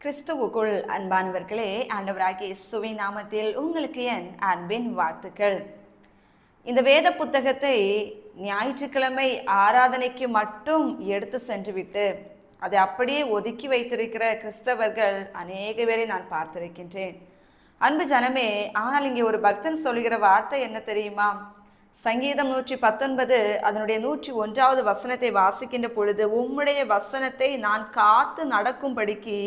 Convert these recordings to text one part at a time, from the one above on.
கிறிஸ்துவுக்குள் அன்பானவர்களே ஆண்டவராகிய இயேசுவின் நாமத்தில் உங்களுக்கு என் அன்பின் வாழ்த்துக்கள். இந்த வேத புத்தகத்தை ஞாயிற்றுக்கிழமை ஆராதனைக்கு மட்டும் எடுத்து சென்றுவிட்டு அதை அப்படியே ஒதுக்கி வைத்திருக்கிற கிறிஸ்தவர்கள் அநேக பேரை நான் பார்த்திருக்கின்றேன். அன்பு ஜனமே ஆனால் இங்கே ஒரு பக்தன் சொல்கிற வார்த்தை என்ன தெரியுமா? சங்கீதம் நூற்றி பத்தொன்பது அதனுடைய நூற்றி ஒன்றாவது வசனத்தை வாசிக்கின்ற பொழுது உம்முடைய வசனத்தை நான் காத்து நடக்கும்படிக்கு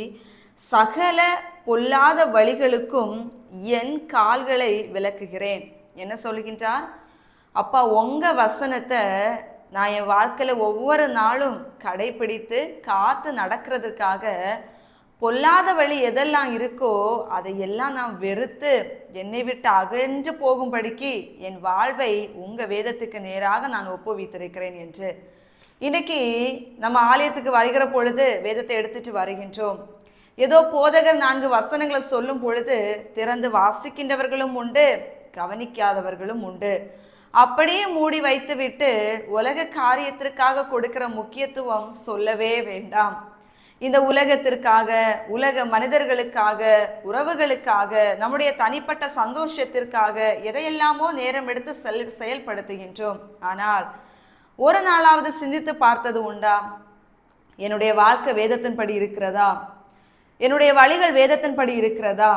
சகல பொல்லாத வழிகளுக்கும் என் கால்களை விளக்குகிறேன். என்ன சொல்லுகின்றார் அப்பா உங்கள் வசனத்தை நான் என் வாழ்க்கையில் ஒவ்வொரு நாளும் கடைபிடித்து காத்து நடக்கிறதுக்காக பொல்லாத வழி எதெல்லாம் இருக்கோ அதையெல்லாம் நான் வெறுத்து என்னை விட்டு அகன்று போகும்படிக்கு என் வாழ்வை உங்கள் வேதத்துக்கு நேராக நான் ஒப்புவித்திருக்கிறேன் என்று. இன்னைக்கு நம்ம ஆலயத்துக்கு வருகிற பொழுது வேதத்தை எடுத்துட்டு வருகின்றோம். ஏதோ போதகர் நான்கு வசனங்களை சொல்லும் பொழுது திறந்து வாசிக்கின்றவர்களும் உண்டு கவனிக்காதவர்களும் உண்டு. அப்படியே மூடி வைத்துவிட்டு உலக காரியத்திற்காக கொடுக்கிற முக்கியத்துவம் சொல்லவே வேண்டாம். இந்த உலகத்திற்காக உலக மனிதர்களுக்காக உறவுகளுக்காக நம்முடைய தனிப்பட்ட சந்தோஷத்திற்காக எதையெல்லாமோ நேரம் எடுத்து செல் செயல்படுத்துகின்றோம். ஆனால் ஒரு நாளாவது சிந்தித்து பார்த்தது உண்டா? என்னுடைய வாழ்க்கை வேதத்தின்படி இருக்கிறதா? என்னுடைய வழிகள் வேதத்தின்படி இருக்கிறதா?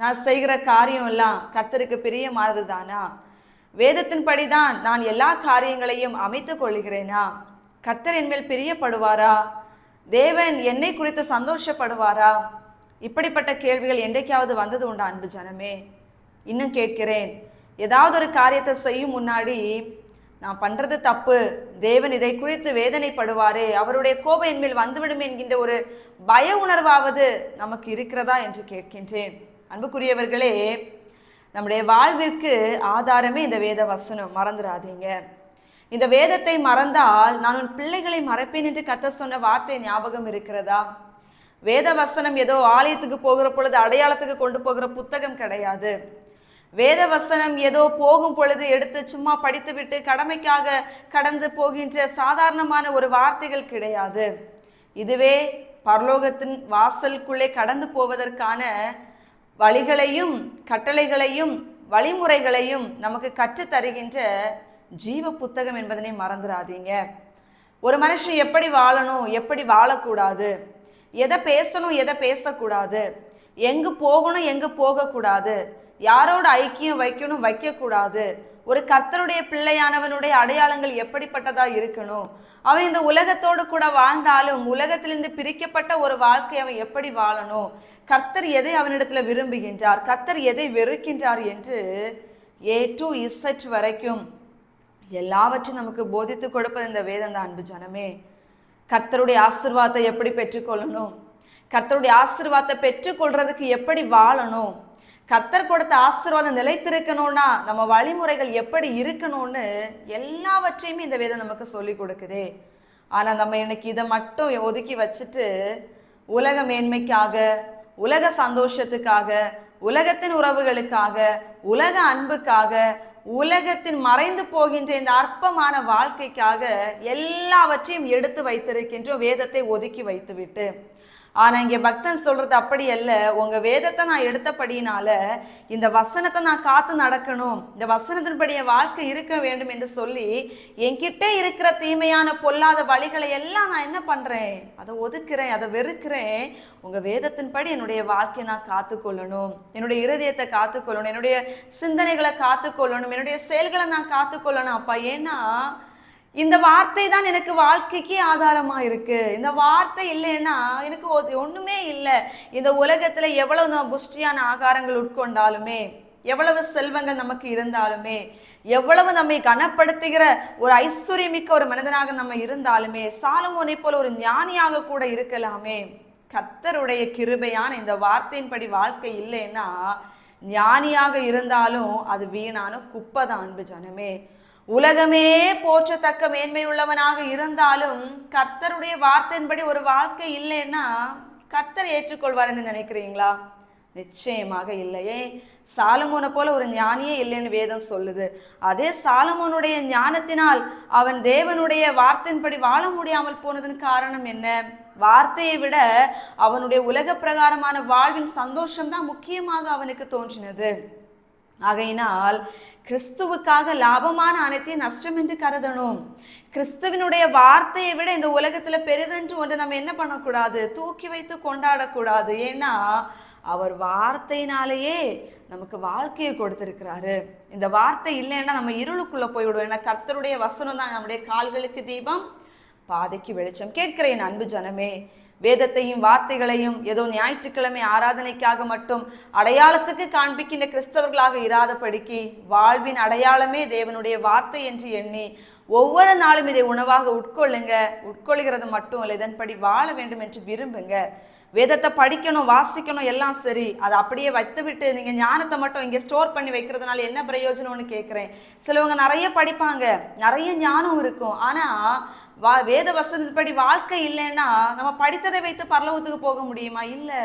நான் செய்கிற காரியம் எல்லாம் கர்த்தருக்கு பிரியமானது தானா வேதத்தின்படி தான் நான் எல்லா காரியங்களையும் அமைத்துக் கொள்கிறேனா? கர்த்தர் என்மேல் பிரியப்படுவாரா? தேவன் என்னை குறித்து சந்தோஷப்படுவாரா? இப்படிப்பட்ட கேள்விகள் என்றைக்காவது வந்தது உண்டா அன்பு ஜனமே? இன்னும் கேட்கிறேன். ஏதாவது ஒரு காரியத்தை செய்யும் முன்னாடி நான் பண்றது தப்பு. தேவன் இதை குறித்து வேதனைப்படுவாரே. அவருடைய கோபம் என்மேல் வந்துவிடும் என்கின்ற ஒரு பய உணர்வாவது நமக்கு இருக்கிறதா என்று கேட்கின்றேன். அன்புக்குரியவர்களே நம்முடைய வாழ்விற்கு ஆதாரமே இந்த வேத வசனம். மறந்துடாதீங்க இந்த வேதத்தை மறந்தால் நான் உன் பிள்ளைகளை மறப்பேன் என்று கத்த சொன்ன வார்த்தை ஞாபகம் இருக்கிறதா? வேத வசனம் ஏதோ ஆலயத்துக்கு போகிற பொழுது அடையாளத்துக்கு கொண்டு போகிற புத்தகம் கிடையாது. வேத வசனம் ஏதோ போகும் பொழுது எடுத்து சும்மா படித்துவிட்டு கடமைக்காக கடந்து போகின்ற சாதாரணமான ஒரு வார்த்தைகள் கிடையாது. இதுவே பரலோகத்தின் வாசலுக்குள்ளே கடந்து போவதற்கான வழிகளையும் கட்டளைகளையும் வழிமுறைகளையும் நமக்கு கற்றுத் தருகின்ற ஜீவ புத்தகம் என்பதனை மறந்துடாதீங்க ஒரு மனுஷன் எப்படி வாழணும் எப்படி வாழக்கூடாது எதை பேசணும் எதை பேசக்கூடாது எங்கு போகணும் எங்கு போகக்கூடாது யாரோட ஐக்கியம் வைக்கணும் வைக்கக்கூடாது? ஒரு கர்த்தருடைய பிள்ளையானவனுடைய அடையாளங்கள் எப்படிப்பட்டதா இருக்கணும்? அவன் இந்த உலகத்தோடு கூட வாழ்ந்தாலும் உலகத்திலிருந்து பிரிக்கப்பட்ட ஒரு வாழ்க்கை அவன் எப்படி வாழணும்? கர்த்தர் எதை அவனிடத்துல விரும்புகின்றார்? கர்த்தர் எதை வெறுக்கின்றார் என்று ஏ டு இசட் வரைக்கும் எல்லாவற்றையும் நமக்கு போதித்து கொடுப்பது இந்த வேதம் தான் அன்பு ஜனமே. கர்த்தருடைய ஆசிர்வாதத்தை எப்படி பெற்றுக்கொள்ளணும்? கர்த்தருடைய ஆசிர்வாதத்தை பெற்றுக்கொள்றதுக்கு எப்படி வாழணும்? கத்தர் கொடுத்த ஆசீர்வாதம் நிலைத்திருக்கணும்னா நம்ம வழிமுறைகள் எப்படி இருக்கணும்னு எல்லாவற்றையுமே இந்த வேதம் நமக்கு சொல்லி கொடுக்குதே. ஆனால் நம்ம எனக்கு இதை மட்டும் ஒதுக்கி வச்சுட்டு உலக மேன்மைக்காக உலக சந்தோஷத்துக்காக உலகத்தின் உறவுகளுக்காக உலக அன்புக்காக உலகத்தின் மறைந்து போகின்ற இந்த அற்பமான வாழ்க்கைக்காக எல்லாவற்றையும் எடுத்து வைத்திருக்கின்றோம் வேதத்தை ஒதுக்கி வைத்துவிட்டு. ஆனா இங்க பக்தன் சொல்றது அப்படி அல்ல. உங்க வேதத்தை நான் எடுத்தபடியினால இந்த வசனத்தை நான் காத்து நடக்கணும் இந்த வசனத்தின்படி என் வாழ்க்கை இருக்க வேண்டும் என்று சொல்லி என்கிட்ட இருக்கிற தீமையான பொல்லாத வழிகளை எல்லாம் நான் என்ன பண்றேன்? அதை ஒதுக்குறேன் அதை வெறுக்கிறேன். உங்க வேதத்தின்படி என்னுடைய வாழ்க்கையை நான் காத்துக்கொள்ளணும் என்னுடைய இருதயத்தை காத்துக்கொள்ளணும் என்னுடைய சிந்தனைகளை காத்துக்கொள்ளணும் என்னுடைய செயல்களை நான் காத்துக்கொள்ளணும் அப்பா ஏன்னா இந்த வார்த்தை தான் எனக்கு வாழ்க்கைக்கு ஆதாரமாக இருக்கு. இந்த வார்த்தை இல்லைன்னா எனக்கு ஒன்றுமே இல்லை. இந்த உலகத்தில் எவ்வளவு நம்ம புஷ்டியான ஆகாரங்கள் உட்கொண்டாலுமே எவ்வளவு செல்வங்கள் நமக்கு இருந்தாலுமே எவ்வளவு நம்மை கனப்படுத்துகிற ஒரு ஐஸ்வர்யமிக்க ஒரு மனிதனாக நம்ம இருந்தாலுமே சாலமோனை போல ஒரு ஞானியாக கூட இருக்கலாமே. கத்தருடைய கிருபையான இந்த வார்த்தையின்படி வாழ்க்கை இல்லைன்னா ஞானியாக இருந்தாலும் அது வீணான குப்பை தான் அன்பு ஜனமே. உலகமே போற்றத்தக்க மேன்மை உள்ளவனாக இருந்தாலும் கர்த்தருடைய வார்த்தையின்படி ஒரு வாழ்க்கை இல்லைன்னா கர்த்தர் ஏற்றுக்கொள்வார்னு நினைக்கிறீங்களா? நிச்சயமாக இல்லையே. சாலமோனை போல ஒரு ஞானியே இல்லைன்னு வேதம் சொல்லுது. அதே சாலமோனுடைய ஞானத்தினால் அவன் தேவனுடைய வார்த்தையின்படி வாழ முடியாமல் போனதன் காரணம் என்ன? வார்த்தையை விட அவனுடைய உலக பிரகாரமான வாழ்வின் சந்தோஷம்தான் முக்கியமாக அவனுக்கு தோன்றினது. ஆகையினால் கிறிஸ்துவுக்காக லாபமான அனைத்தையும் நஷ்டம் என்று கருதணும். கிறிஸ்துவினுடைய வார்த்தையை விட இந்த உலகத்துல பெரிதென்று ஒன்று நம்ம என்ன பண்ணக்கூடாது? தூக்கி வைத்து கொண்டாடக்கூடாது. ஏன்னா அவர் வார்த்தையினாலேயே நமக்கு வாழ்க்கையை கொடுத்திருக்கிறாரு. இந்த வார்த்தை இல்லைன்னா நம்ம இருளுக்குள்ள போய்விடுவோம். ஏன்னா கர்த்தருடைய வசனம் தான் நம்முடைய கால்களுக்கு தீபம் பாதைக்கு வெளிச்சம். கேட்கிறேன் அன்பு ஜனமே வேதத்தையும் வார்த்தைகளையும் ஏதோ ஞாயிற்றுக்கிழமை ஆராதனைக்காக மட்டும் அடையாளத்துக்கு காண்பிக்கின்ற கிறிஸ்தவர்களாக இராதபடிக்கு வாழ்வின் அடையாளமே தேவனுடைய வார்த்தை என்று எண்ணி ஒவ்வொரு நாளும் இதை உணவாக உட்கொள்ளுங்க உட்கொள்கிறது மட்டும் இல்லை இதன்படி வாழ வேண்டும் என்று விரும்புங்க. வேதத்தை படிக்கணும் வாசிக்கணும் எல்லாம் சரி. அதை அப்படியே வைத்து விட்டு நீங்கள் ஞானத்தை மட்டும் இங்கே ஸ்டோர் பண்ணி வைக்கிறதுனால என்ன பிரயோஜனம்னு கேட்குறேன். சிலவங்க நிறைய படிப்பாங்க. நிறைய ஞானம் இருக்கும். ஆனால் வா வேத வசனப்படி வாழ்க்கை இல்லைன்னா நம்ம படித்ததை வைத்து பரலோகத்துக்கு போக முடியுமா? இல்லை.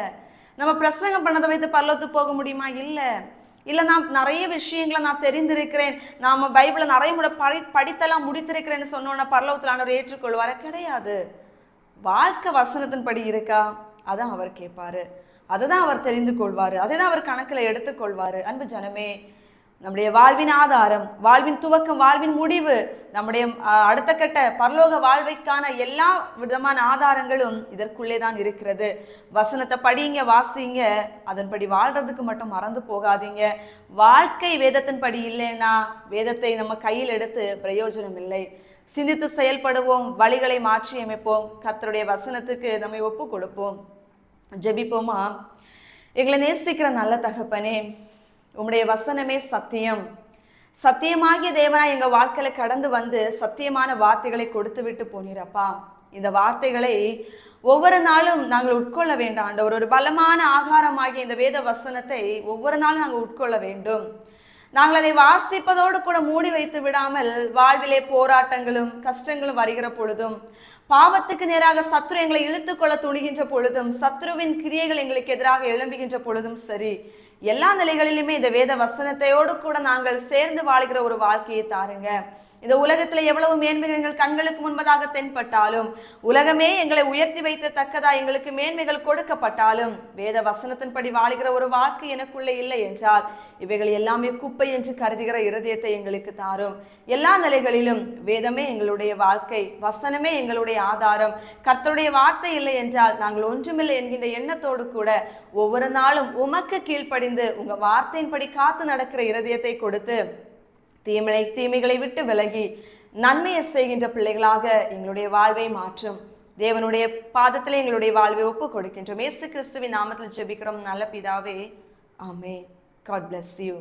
நம்ம பிரசங்கம் பண்ணதை வைத்து பரலோகத்துக்கு போக முடியுமா? இல்லை. இல்லை நான் நிறைய விஷயங்களை நான் தெரிந்திருக்கிறேன். நாம பைபிளை நிறைய முறை படி படித்தெல்லாம் முடித்திருக்கிறேன்னு சொன்னோன்னா பரலோகத்தில் ஆனவர் ஏற்றுக்கொள்வார? கிடையாது. வாழ்க்கை வசனத்தின்படி இருக்கா? அதான் அவர் கேட்பாரு. அதை தான் அவர் தெரிந்து கொள்வார். அதை தான் அவர் கணக்கில் எடுத்துக்கொள்வார் அன்பு ஜனமே நம்முடைய வாழ்வின் ஆதாரம் வாழ்வின் துவக்கம் வாழ்வின் முடிவு நம்முடைய அடுத்த கட்ட பரலோக வாழ்வைக்கான எல்லா விதமான ஆதாரங்களும் இதற்குள்ளே தான் இருக்கிறது. வசனத்தை படிங்க வாசிங்க. அதன்படி வாழ்றதுக்கு மட்டும் மறந்து போகாதீங்க. வாழ்க்கை வேதத்தின்படி இல்லைன்னா வேதத்தை நம்ம கையில் எடுத்து பிரயோஜனம் இல்லை. சிந்தித்து செயல்படுவோம் வழிகளை மாற்றி அமைப்போம் கர்த்தருடைய வசனத்துக்கு நம்மை ஒப்பு கொடுப்போம். ஜெபிப்போமா? எங்களை நேசிக்கிற நல்ல தகப்பனே உம்முடைய வசனமே சத்தியம். சத்தியமாகிய தேவனா எங்க வாழ்க்கையில கடந்து வந்து சத்தியமான வார்த்தைகளை கொடுத்து விட்டு போனீரப்பா. இந்த வார்த்தைகளை ஒவ்வொரு நாளும் நாங்கள் உட்கொள்ள வேண்டாம் ஆண்டவர். ஒரு பலமான ஆகாரமாகிய இந்த வேத வசனத்தை ஒவ்வொரு நாளும் நாங்கள் உட்கொள்ள வேண்டும். நாங்கள் அதை வாசிப்பதோடு கூட மூடி வைத்து விடாமல் வாழ்விலே போராட்டங்களும் கஷ்டங்களும் வருகிற பொழுதும் பாவத்துக்கு நேராக சத்ரு எங்களை இழுத்துக்கொள்ள துணிகின்ற பொழுதும் சத்ருவின் கிரியைகள் எங்களுக்கு எதிராக எழும்புகின்ற பொழுதும் சரி. எல்லா நிலைகளிலுமே இந்த வேத வசனத்தையோடு கூட நாங்கள் சேர்ந்து வாழ்கிற ஒரு வாழ்க்கையை தாருங்க. இந்த உலகத்துல எவ்வளவு மேன்மைகள் எங்கள் கண்களுக்கு முன்பதாக தென்பட்டாலும் உலகமே எங்களை உயர்த்தி வைத்த தக்கதா எங்களுக்கு மேன்மைகள் கொடுக்கப்பட்டாலும் வேத வசனத்தின்படி வாழ்கிற ஒரு வாழ்க்கை எனக்குள்ளே இல்லை என்றால் இவைகள் எல்லாமே குப்பை என்று கருதுகிற இருதயத்தை எங்களுக்கு தாரும். எல்லா நிலைகளிலும் வேதமே எங்களுடைய வாழ்க்கை வசனமே எங்களுடைய ஆதாரம். கர்த்தருடைய வார்த்தை இல்லை என்றால் நாங்கள் ஒன்றுமில்லை என்கின்ற எண்ணத்தோடு கூட ஒவ்வொரு நாளும் உமக்கு கீழ்ப்படி கீழ்ப்படிந்து உங்க வார்த்தையின்படி காத்து நடக்கிற இருதயத்தை கொடுத்து தீமை தீமைகளை விட்டு விலகி நன்மையை செய்கின்ற பிள்ளைகளாக எங்களுடைய வாழ்வை மாற்றும். தேவனுடைய பாதத்தில் எங்களுடைய வாழ்வை ஒப்பு கொடுக்கின்றோம் ஏசு கிறிஸ்துவின் நாமத்தில் ஜெபிக்கிறோம். நல்ல பிதாவே. ஆமே காட் பிளஸ் யூ